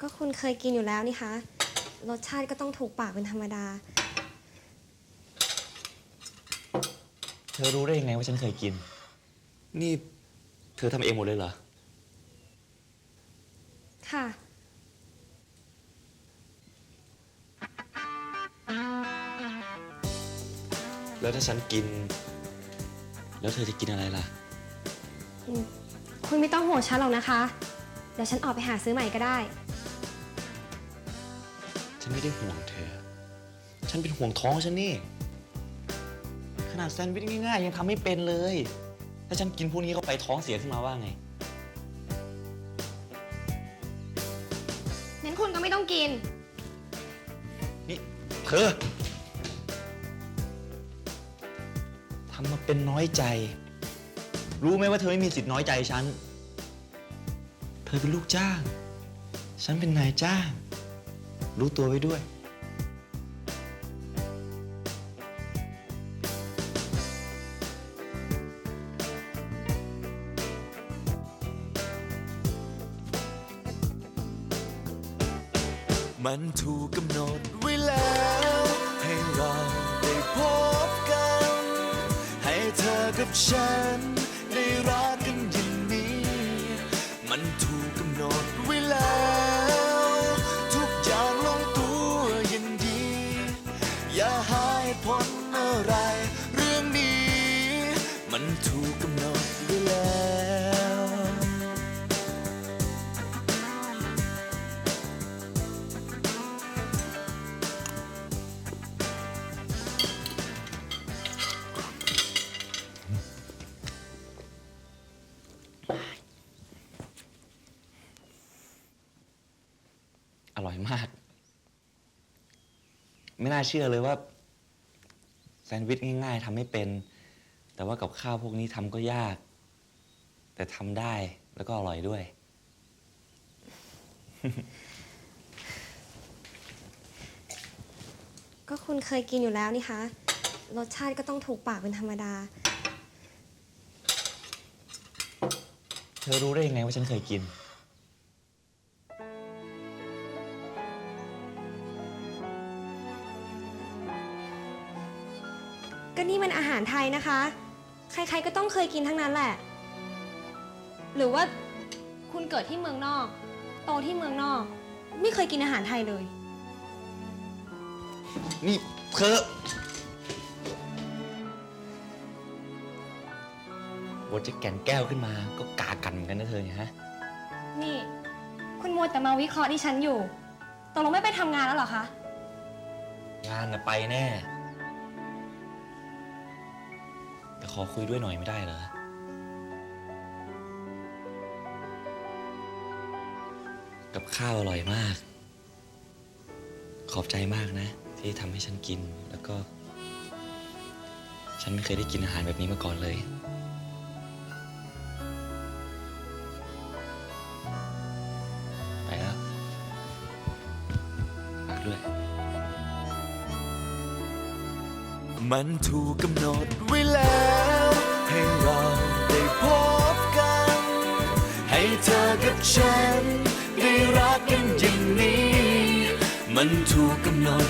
ก็คุณเคยกินอยู่แล้วนี่คะ รสชาติก็ต้องถูกปากเป็นธรรมดา เธอรู้ได้ยังไงว่าฉันเคยกิน นี่เธอทำเองหมดเลยเหรอ ค่ะ แล้วถ้าฉันกิน แล้วเธอจะกินอะไรล่ะ คุณไม่ต้องห่วงฉันหรอกนะคะ เดี๋ยวฉันออกไปหาซื้อใหม่ก็ได้ ฉันไม่ได้ห่วงเธอ ฉันเป็นห่วงท้องฉันนี่ ขนาดแซนด์วิชง่ายๆยังทำไม่เป็นเลย ถ้าฉันกินพวกนี้เข้าไปท้องเสียขึ้นมาว่าไง งั้นคุณก็ไม่ต้องกิน นี่เธอทำมาเป็นน้อยใจ รู้ไหมว่าเธอไม่มีสิทธิ์น้อยใจฉัน เธอเป็นลูกจ้าง ฉันเป็นนายจ้าง รู้ตัวไว้ด้วย มันถูกกำหนดไว้แล้ว ให้เราได้พบกัน ให้เธอกับฉัน ได้รักกันอย่างนี้ มันถูกกำหนดไว้แล้ว ถูกกำหนดไว้แล้ว อร่อยมาก ไม่น่าเชื่อเลยว่า แซนด์วิชง่ายๆทำไม่เป็น แต่ว่ากับข้าวพวกนี้ทำก็ยาก แต่ทำได้แล้วก็อร่อยด้วย ก็คุณเคยกินอยู่แล้วนี่คะ รสชาติก็ต้องถูกปากเป็นธรรมดา เธอรู้ได้ยังไงว่าฉันเคยกิน ก็นี่มันอาหารไทยนะคะ ใครๆก็ต้องเคยกินทั้งนั้นแหละ หรือว่าคุณเกิดที่เมืองนอก โตที่เมืองนอก ไม่เคยกินอาหารไทยเลย นี่เธอบทจะแก่นแก้วขึ้นมาก็กากันเหมือนกันนะเธอเนี่ยฮะ นี่ คุณมัวแต่มาวิเคราะห์ดิฉันอยู่ตกลงไม่ไปทำงานแล้วเหรอคะ งานน่ะไปแน่ อคุยด้วยหน่อยไม่ได้เหรอ กับข้าวอร่อยมาก ขอบใจมากนะ ที่ทำให้ฉันกินแล้วก็ ฉันไม่เคยได้กินอาหารแบบนี้มาก่อนเลย ไปแล้วฝากด้วย มันถูกกำหนดไว้แล้ว ให้เราได้พบกัน ให้เธอกับฉัน ได้รักกันอย่างนี้ มันถูกกำหนด